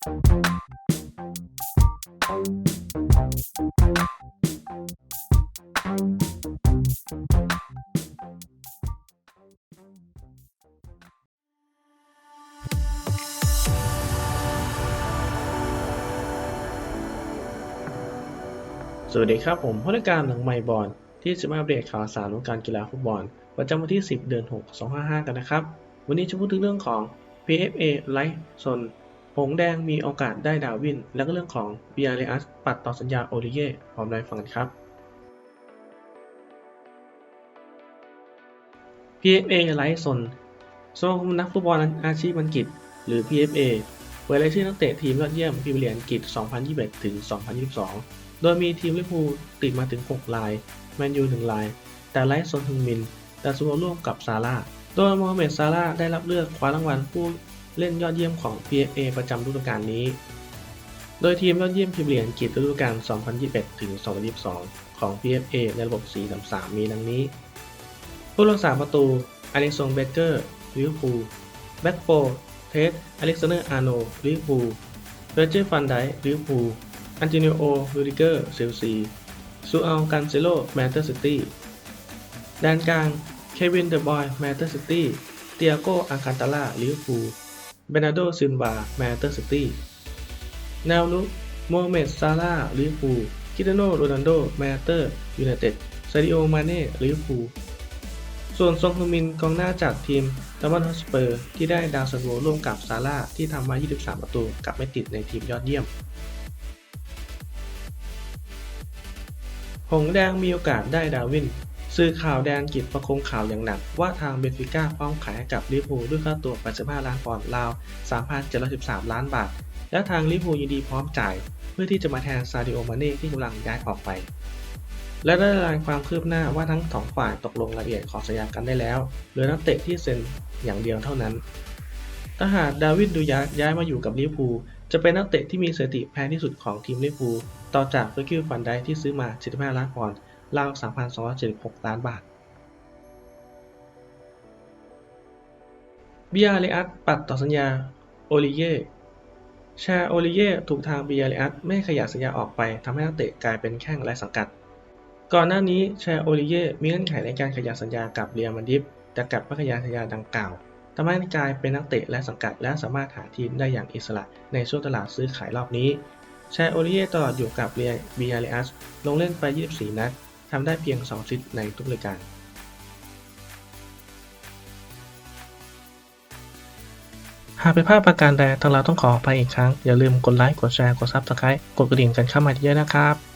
สวัสดีครับ ผมผู้จัดการหนังไมบอลที่จะมาอัปเดตข่าวสารวงการกีฬาฟุตบอล ประจำวันที่ 10 เดือน 6 255 กันนะครับ วันนี้จะพูดถึงเรื่องของ PFA ไลท์ซนห งแดงมีโอกาสได้ดาวิน และก็เรื่องของ b r เ a s ปัดต่อสัญญาโอริเย่พร้อมได้ฟังกันครับ PFA ไลท์ซนสมาคมนักฟุตบอลอาชีพอังกฤษ หรือ PFA เผยรายชื่อนักเตะทีมยอดเยี่ยมพรีเมียร์ลีกอังกฤษ 2021 ถึง 2022 โดยมีทีมลิเวอร์พูลติดมาถึง 6 ลาย แมนยู1ลาย แต่ไร้ซนฮึงมินแต่สุวร่วมกับซาร่า โดยโมฮัมเหม็ดซาร่าได้รับเลือกคว้ารางวัลผู้ เล่นยอดเยี่ยมของ PFA ประจำฤดูกาลนี้ โดยทีมยอดเยี่ยมพรีเมียร์ลีกอังกฤษฤดูกาล 2021 ถึง 2022 ของ PFA ในระบบ 4-3-3 มีดังนี้ ผู้รักษาประตู อเล็กซงเบเกอร์ลิเวอร์พูล แบ็กโฟเทสอเล็กซานเดอร์ อาร์โนลิเวอร์พูลเรเจอร์ฟันไดลิเวอร์พูล อันเจนิโอรูดิเกอร์เชลซี ซูอัลกันเซโล แมนเชสเตอร์ซิตี้ แดนกลาง เควิน เดอะบอย แมนเชสเตอร์ซิตี้ เตียโกอังคันตาล่าลิเวอร์พูล เบนาโดซินบาแมนเชสเตอร์ซิตี้แนวลุกโมฮัมเหม็ดซาร่าลิเวอร์พูลคิตาโนโรนัลโดแมนเชสเตอร์ยูไนเต็ดซาดิโอมาเน่ลิเวอร์พูลส่วนซงฮึมินกองหน้าจากทีมดัมเบิลฮอสเปอร์ที่ได้ดาวซันโวร่วมกับซาร่าที่ทำมา 23 ประตูกลับไม่ติดในทีมยอดเยี่ยม หงแดงมีโอกาสได้ดาวิน สื่อข่าวแดนอังกิจประคมข่าวอย่างหนัก ว่าทางเบนฟิก้าพร้อมขายให้กับลิเวอร์พูลด้วยค่าตัว 85 ล้านปอนด์ราว 3,713 ล้านบาท และทางลิเวอร์พูลยินดีพร้อมจ่าย เพื่อที่จะมาแทนซาดิโอมาเน่ที่กำลังย้ายออกไป และได้รายงานความคืบหน้าว่าทั้งสองฝ่ายตกลงรายละเอียดของสัญญากันได้แล้วเหลือนักเตะที่เซ็นอย่างเดียวเท่านั้นถ้าหากดาวิดดูยาย้ายมาอยู่กับลิเวอร์พูลจะเป็นนักเตะที่มีสถิติแพงที่สุดของทีมลิเวอร์พูลต่อจากเฟอร์กิลฟันไดที่ซื้อมา75ล้านปอนด์ ราว3,276 ล้านบาท เบียร์เรอัสปัดต่อสัญญา โอลิเย่แชร์โอลิเย่ถูกทางเบียร์เรอัสไม่ขยายสัญญาออกไปทำให้นักเตะกลายเป็นแข้งไร้สังกัด ก่อนหน้านี้แชร์โอลิเย่มีเงื่อนไขในการขยายสัญญากับเรียลมาดริดแต่กลับไม่ขยายสัญญาดังกล่าวทำให้กลายเป็นนักเตะและสังกัดและสามารถหาทีมได้อย่างอิสระในช่วงตลาดซื้อขายรอบนี้แชร์โอลิเย่ตลอดอยู่กับเรียบีอาริอัสลงเล่นไป 24 นัด ทำได้เพียง 2 ซิตในทุกรายการหากเป็นภาพประการใดทางเราต้องขออภัยอีกครั้ง อย่าลืมกดไลค์ กดแชร์ กดซับสไครต์กดกระดิ่งกันเข้ามาเยอะนะครับ